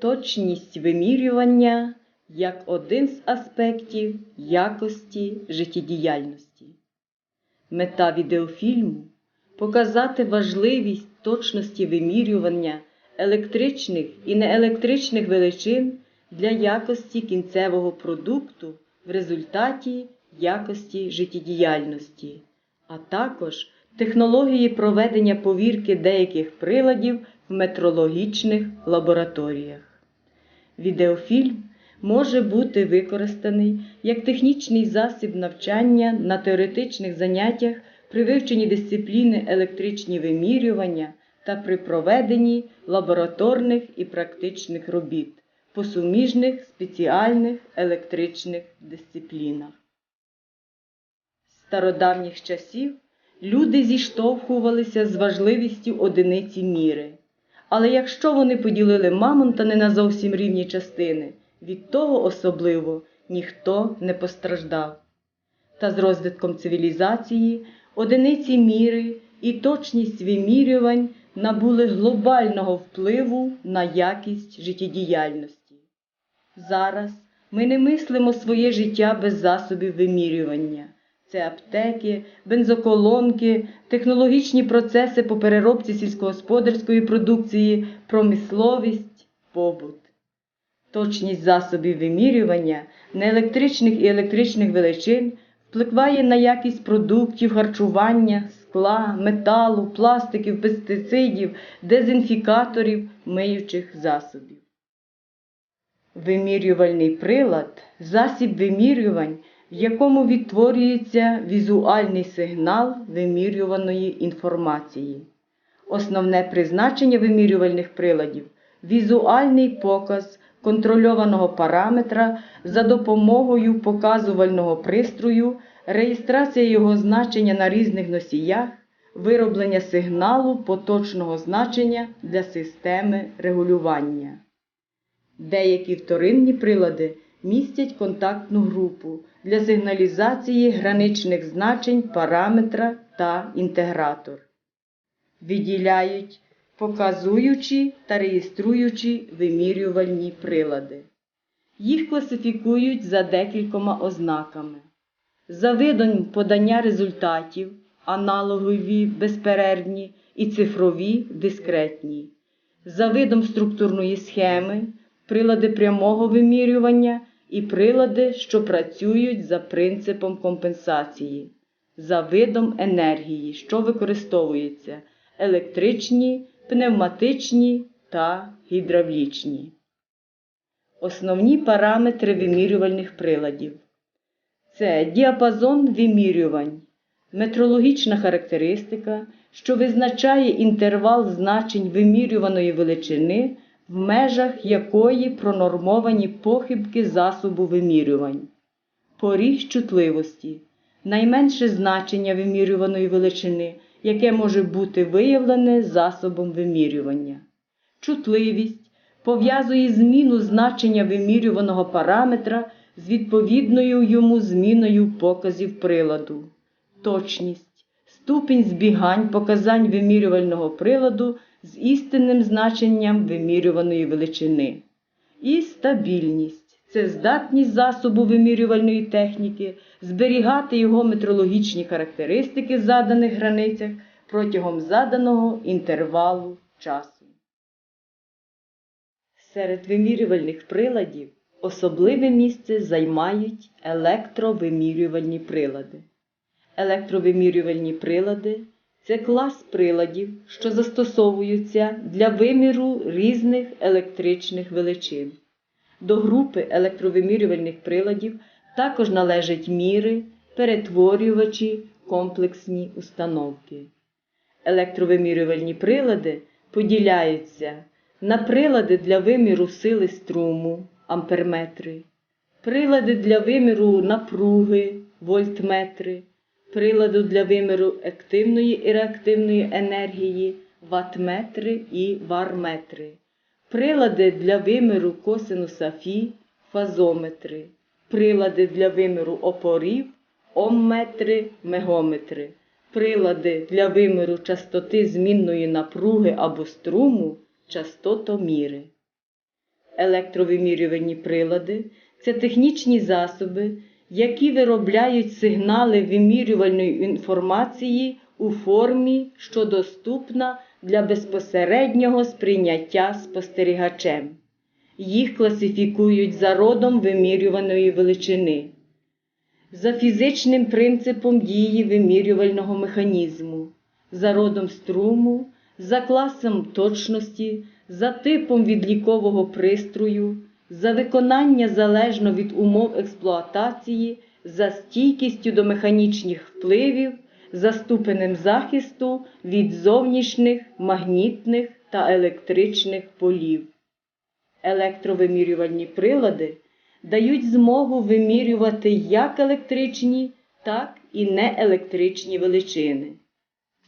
Точність вимірювання як один з аспектів якості життєдіяльності. Мета відеофільму показати важливість точності вимірювання електричних і неелектричних величин для якості кінцевого продукту в результаті якості життєдіяльності, а також технології проведення повірки деяких приладів в метрологічних лабораторіях. Відеофільм може бути використаний як технічний засіб навчання на теоретичних заняттях при вивченні дисципліни електричні вимірювання та при проведенні лабораторних і практичних робіт по суміжних спеціальних електричних дисциплінах. З стародавніх часів люди зіштовхувалися з важливістю одиниці міри. Але якщо вони поділили мамонта не на зовсім рівні частини, від того особливо ніхто не постраждав. Та з розвитком цивілізації одиниці міри і точність вимірювань набули глобального впливу на якість життєдіяльності. Зараз ми не мислимо своє життя без засобів вимірювання. Це аптеки, бензоколонки, технологічні процеси по переробці сільськогосподарської продукції, промисловість, побут. Точність засобів вимірювання неелектричних і електричних величин впливає на якість продуктів, харчування, скла, металу, пластиків, пестицидів, дезінфікаторів, миючих засобів. Вимірювальний прилад засіб вимірювань, в якому відтворюється візуальний сигнал вимірюваної інформації. Основне призначення вимірювальних приладів візуальний показ контрольованого параметра за допомогою показувального пристрою, реєстрація його значення на різних носіях, вироблення сигналу поточного значення для системи регулювання. Деякі вторинні прилади містять контактну групу для сигналізації граничних значень параметра та інтегратор. Відділяють показуючі та реєструючі вимірювальні прилади. Їх класифікують за декількома ознаками. За видом подання результатів, аналогові, безперервні і цифрові дискретні, за видом структурної схеми, прилади прямого вимірювання і прилади, що працюють за принципом компенсації, за видом енергії, що використовується електричні, пневматичні та гідравлічні. Основні параметри вимірювальних приладів це діапазон вимірювань, метрологічна характеристика, що визначає інтервал значень вимірюваної величини, в межах якої пронормовані похибки засобу вимірювань, поріг чутливості, найменше значення вимірюваної величини яке може бути виявлене засобом вимірювання. Чутливість пов'язує зміну значення вимірюваного параметра з відповідною йому зміною показів приладу, точність, ступінь збігань показань вимірювального приладу з істинним значенням вимірюваної величини, і стабільність це здатність засобу вимірювальної техніки зберігати його метрологічні характеристики в заданих границях протягом заданого інтервалу часу. Серед вимірювальних приладів особливе місце займають електровимірювальні прилади. Електровимірювальні прилади це клас приладів, що застосовуються для виміру різних електричних величин. До групи електровимірювальних приладів також належать міри, перетворювачі, комплексні установки. Електровимірювальні прилади поділяються на прилади для виміру сили струму амперметри, прилади для виміру напруги вольтметри, прилади для виміру активної і реактивної енергії ваттметри і варметри. Прилади для виміру косинуса фі, фазометри, прилади для виміру опорів, омметри, мегометри, прилади для виміру частоти змінної напруги або струму, частотоміри. Електровимірювальні прилади це технічні засоби, які виробляють сигнали вимірювальної інформації у формі, що доступна для безпосереднього сприйняття спостерігачем. Їх класифікують за родом вимірюваної величини. За фізичним принципом дії вимірювального механізму, за родом струму, за класом точності, за типом відлікового пристрою, за виконання залежно від умов експлуатації, за стійкістю до механічних впливів, за ступенем захисту від зовнішніх, магнітних та електричних полів. Електровимірювальні прилади дають змогу вимірювати як електричні, так і неелектричні величини.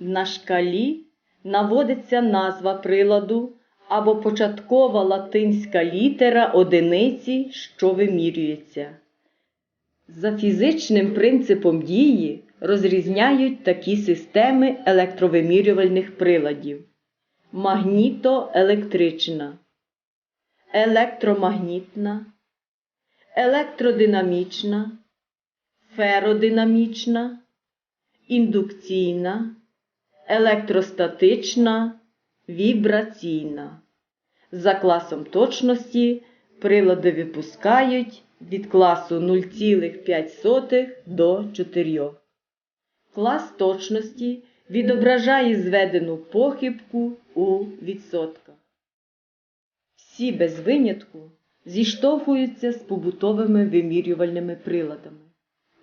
На шкалі наводиться назва приладу або початкова латинська літера одиниці, що вимірюється. За фізичним принципом дії розрізняють такі системи електровимірювальних приладів: магнітоелектрична, електромагнітна, електродинамічна, феродинамічна, індукційна, електростатична, вібраційна. За класом точності прилади випускають від класу 0,5 до 4. Клас точності відображає зведену похибку у відсотках. Всі без винятку зіштовхуються з побутовими вимірювальними приладами.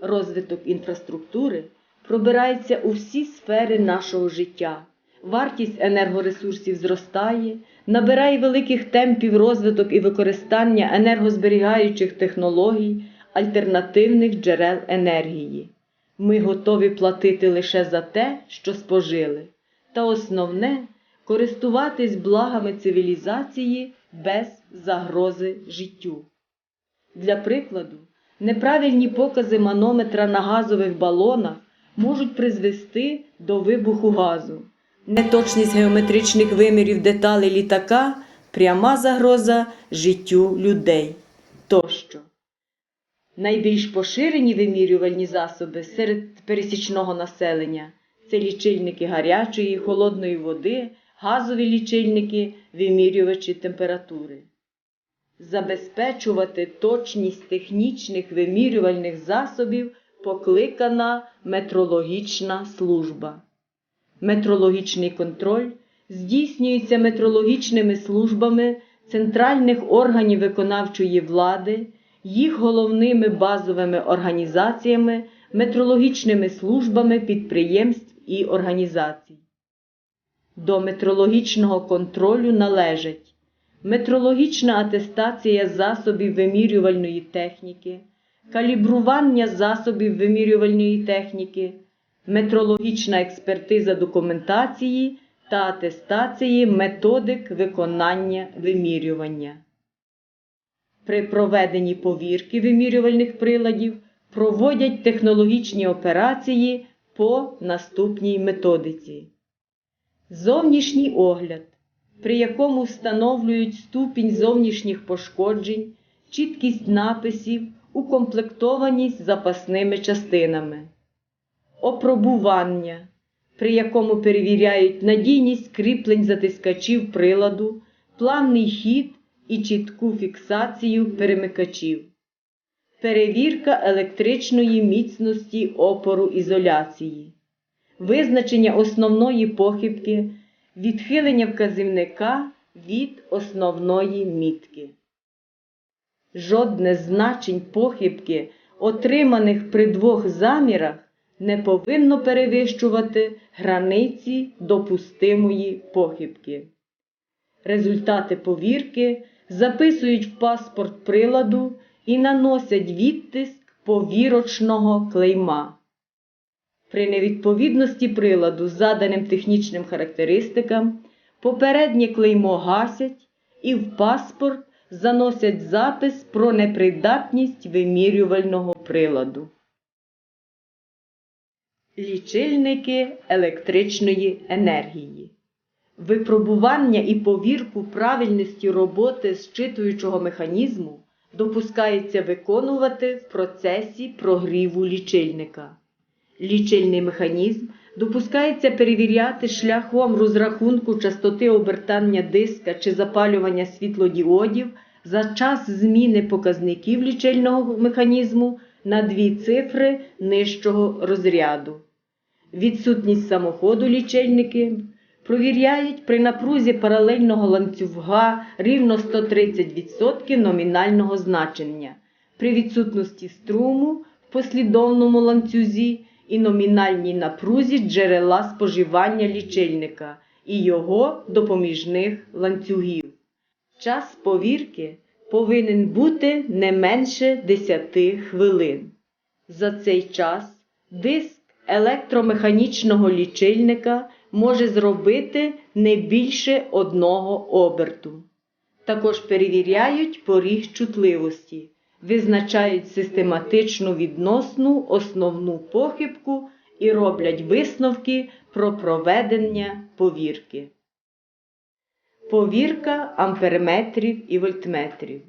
Розвиток інфраструктури пробирається у всі сфери нашого життя. Вартість енергоресурсів зростає, набирає великих темпів розвиток і використання енергозберігаючих технологій, альтернативних джерел енергії. Ми готові платити лише за те, що спожили, та основне користуватись благами цивілізації без загрози життю. Для прикладу, неправильні покази манометра на газових балонах можуть призвести до вибуху газу. Неточність геометричних вимірів деталей літака пряма загроза життю людей тощо. Найбільш поширені вимірювальні засоби серед пересічного населення це лічильники гарячої, холодної води, газові лічильники, вимірювачі температури. Забезпечувати точність технічних вимірювальних засобів покликана метрологічна служба. Метрологічний контроль здійснюється метрологічними службами центральних органів виконавчої влади, їх головними базовими організаціями, метрологічними службами підприємств і організацій. До метрологічного контролю належать метрологічна атестація засобів вимірювальної техніки, калібрування засобів вимірювальної техніки, метрологічна експертиза документації та атестації методик виконання вимірювання. При проведенні повірки вимірювальних приладів проводять технологічні операції по наступній методиці. Зовнішній огляд, при якому встановлюють ступінь зовнішніх пошкоджень, чіткість написів, укомплектованість запасними частинами. Опробування, при якому перевіряють надійність кріплень затискачів приладу, плавний хід і чітку фіксацію перемикачів. Перевірка електричної міцності опору ізоляції. Визначення основної похибки, відхилення вказівника від основної мітки. Жодне з значень похибки, отриманих при двох замірах, не повинно перевищувати границі допустимої похибки. Результати повірки записують в паспорт приладу і наносять відтиск повірочного клейма. При невідповідності приладу заданим технічним характеристикам попереднє клеймо гасять і в паспорт заносять запис про непридатність вимірювального приладу. Лічильники електричної енергії. Випробування і повірку правильності роботи зчитуючого механізму допускається виконувати в процесі прогріву лічильника. Лічильний механізм допускається перевіряти шляхом розрахунку частоти обертання диска чи запалювання світлодіодів за час зміни показників лічильного механізму на дві цифри нижчого розряду. Відсутність самоходу лічильники провіряють при напрузі паралельного ланцюга рівно 130% номінального значення, при відсутності струму в послідовному ланцюзі і номінальній напрузі джерела споживання лічильника і його допоміжних ланцюгів. Час повірки повинен бути не менше 10 хвилин. За цей час диск електромеханічного лічильника може зробити не більше одного оберту. Також перевіряють поріг чутливості, визначають систематичну відносну основну похибку і роблять висновки про проведення повірки. Повірка амперметрів і вольтметрів.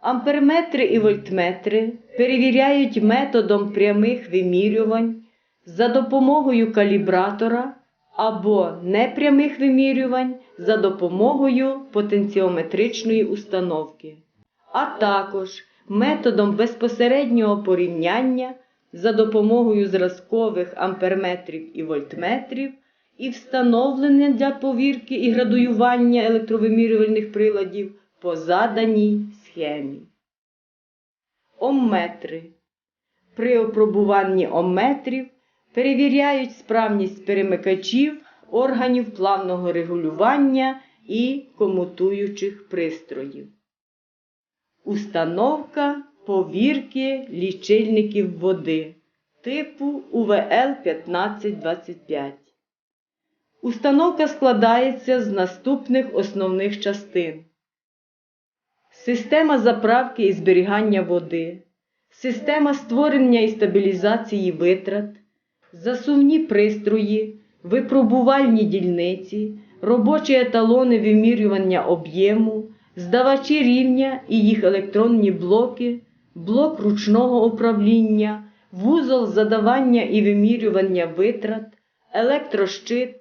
Амперметри і вольтметри перевіряють методом прямих вимірювань за допомогою калібратора або непрямих вимірювань за допомогою потенціометричної установки, а також методом безпосереднього порівняння за допомогою зразкових амперметрів і вольтметрів і встановлення для повірки і градуювання електровимірювальних приладів по заданій схемі. Омметри. При опробуванні омметрів перевіряють справність перемикачів, органів плавного регулювання і комутуючих пристроїв. Установка повірки лічильників води типу УВЛ 1525. Установка складається з наступних основних частин. Система заправки і зберігання води, система створення і стабілізації витрат, засувні пристрої, випробувальні дільниці, робочі еталони вимірювання об'єму, здавачі рівня і їх електронні блоки, блок ручного управління, вузол задавання і вимірювання витрат, електрощит,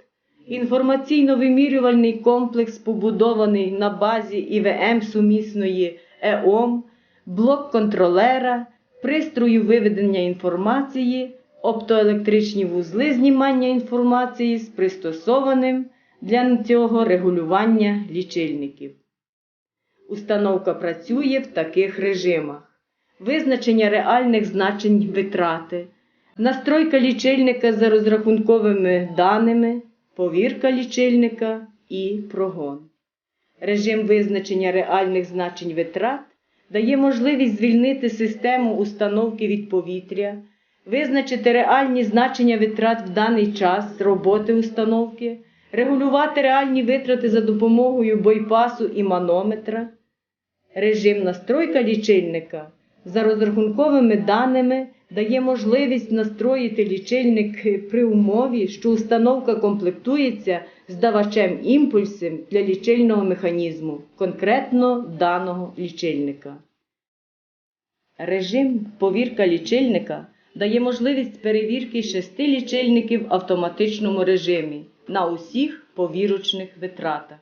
інформаційно-вимірювальний комплекс, побудований на базі ІВМ сумісної ЕОМ, блок контролера, пристрою виведення інформації, оптоелектричні вузли знімання інформації з пристосованим для цього регулювання лічильників. Установка працює в таких режимах: визначення реальних значень витрати, настройка лічильника за розрахунковими даними, повірка лічильника і прогон. Режим визначення реальних значень витрат дає можливість звільнити систему установки від повітря, визначити реальні значення витрат в даний час роботи установки, регулювати реальні витрати за допомогою бойпасу і манометра. Режим настройка лічильника за розрахунковими даними дає можливість настроїти лічильник при умові, що установка комплектується здавачем імпульсів для лічильного механізму, конкретно даного лічильника. Режим повірка лічильника дає можливість перевірки шести лічильників в автоматичному режимі на усіх повірочних витратах.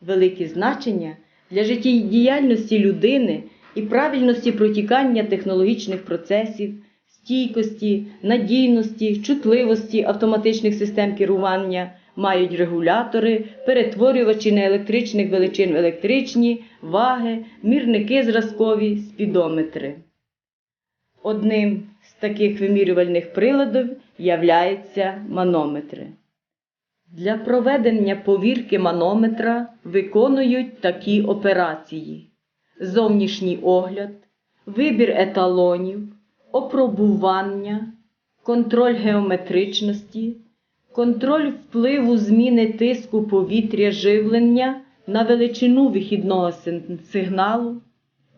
Великі значення для життєдіяльності людини і правильності протікання технологічних процесів, стійкості, надійності, чутливості автоматичних систем керування мають регулятори, перетворювачі неелектричних величин в електричні, ваги, мірники зразкові, спідометри. Одним з таких вимірювальних приладів являються манометри. Для проведення повірки манометра виконують такі операції: зовнішній огляд, вибір еталонів, опробування, контроль геометричності, контроль впливу зміни тиску повітря живлення на величину вихідного сигналу,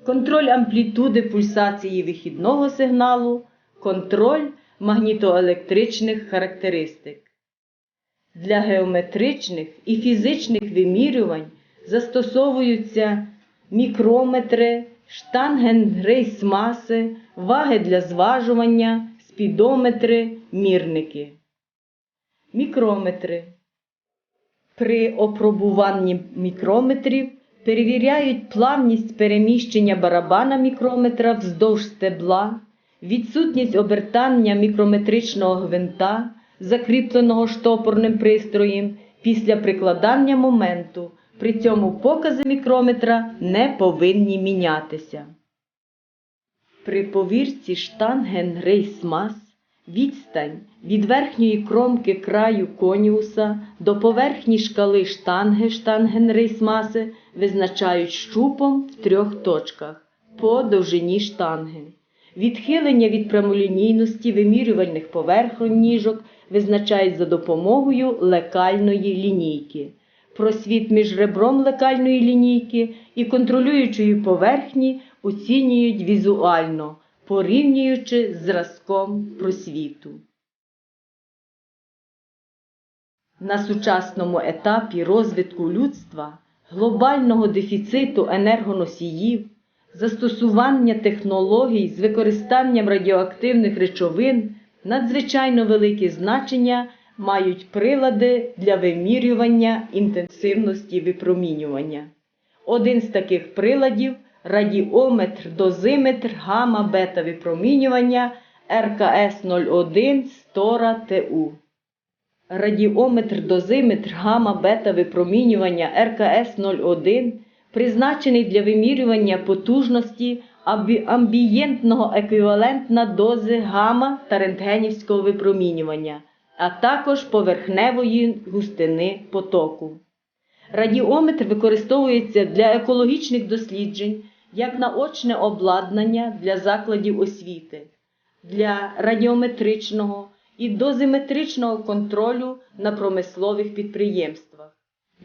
контроль амплітуди пульсації вихідного сигналу, контроль магнітоелектричних характеристик. Для геометричних і фізичних вимірювань застосовуються мікрометри, штангенрейсмаси, ваги для зважування, спідометри, мірники. Мікрометри. При опробуванні мікрометрів перевіряють плавність переміщення барабана мікрометра вздовж стебла, відсутність обертання мікрометричного гвинта, закріпленого штопорним пристроєм після прикладання моменту. При цьому покази мікрометра не повинні мінятися. При повірці штангенрейсмас відстань від верхньої кромки краю коніуса до поверхні шкали штанги штангенрейсмаси визначають щупом в трьох точках по довжині штанги. Відхилення від прямолінійності вимірювальних поверхонь ніжок визначають за допомогою лекальної лінійки. Просвіт між ребром лекальної лінійки і контролюючою поверхні оцінюють візуально, порівнюючи з зразком просвіту. На сучасному етапі розвитку людства, глобального дефіциту енергоносіїв, застосування технологій з використанням радіоактивних речовин надзвичайно велике значення мають прилади для вимірювання інтенсивності випромінювання. Один з таких приладів радіометр дозиметр гамма бета випромінювання РКС 01 Стора ТУ. Радіометр дозиметр гамма бета випромінювання РКС 01 призначений для вимірювання потужності амбі- амбієнтного еквівалентна дози гамма та рентгенівського випромінювання, а також поверхневої густини потоку. Радіометр використовується для екологічних досліджень як наочне обладнання для закладів освіти, для радіометричного і дозиметричного контролю на промислових підприємствах,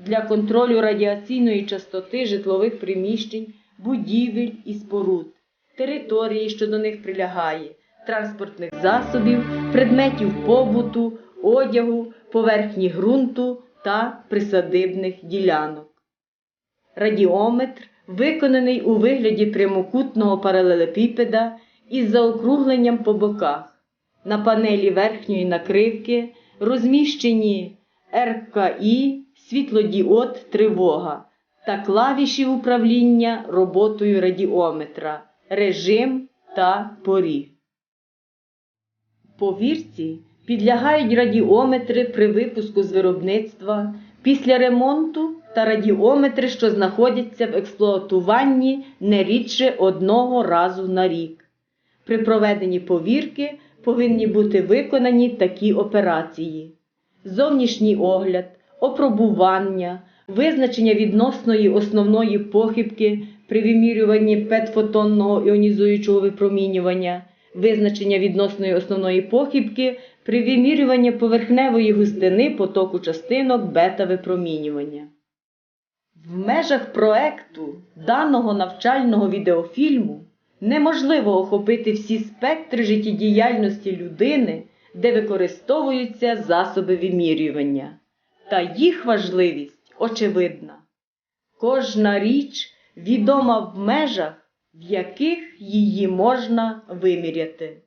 для контролю радіаційної частоти житлових приміщень, будівель і споруд, території, що до них прилягає, транспортних засобів, предметів побуту, одягу, поверхні ґрунту та присадибних ділянок. Радіометр виконаний у вигляді прямокутного паралелепіпеда із заокругленням по боках. На панелі верхньої накривки розміщені РКІ, світлодіод тривога та клавіші управління роботою радіометра, режим та поріг. Повірці підлягають радіометри при випуску з виробництва, після ремонту та радіометри, що знаходяться в експлуатуванні не рідше одного разу на рік. При проведенні повірки повинні бути виконані такі операції: зовнішній огляд, опробування, визначення відносної основної похибки при вимірюванні петфотонного іонізуючого випромінювання, визначення відносної основної похибки при вимірюванні поверхневої густини потоку частинок бета-випромінювання. В межах проекту даного навчального відеофільму неможливо охопити всі спектри життєдіяльності людини, де використовуються засоби вимірювання. Та їх важливість очевидна. Кожна річ відома в межах, в яких її можна виміряти.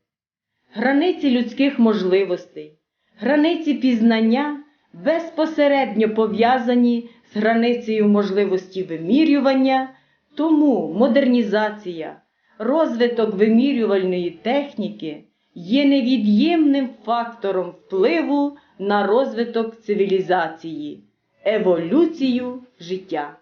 Границі людських можливостей, границі пізнання безпосередньо пов'язані з границею можливості вимірювання, тому модернізація, розвиток вимірювальної техніки є невід'ємним фактором впливу на розвиток цивілізації, еволюцію життя.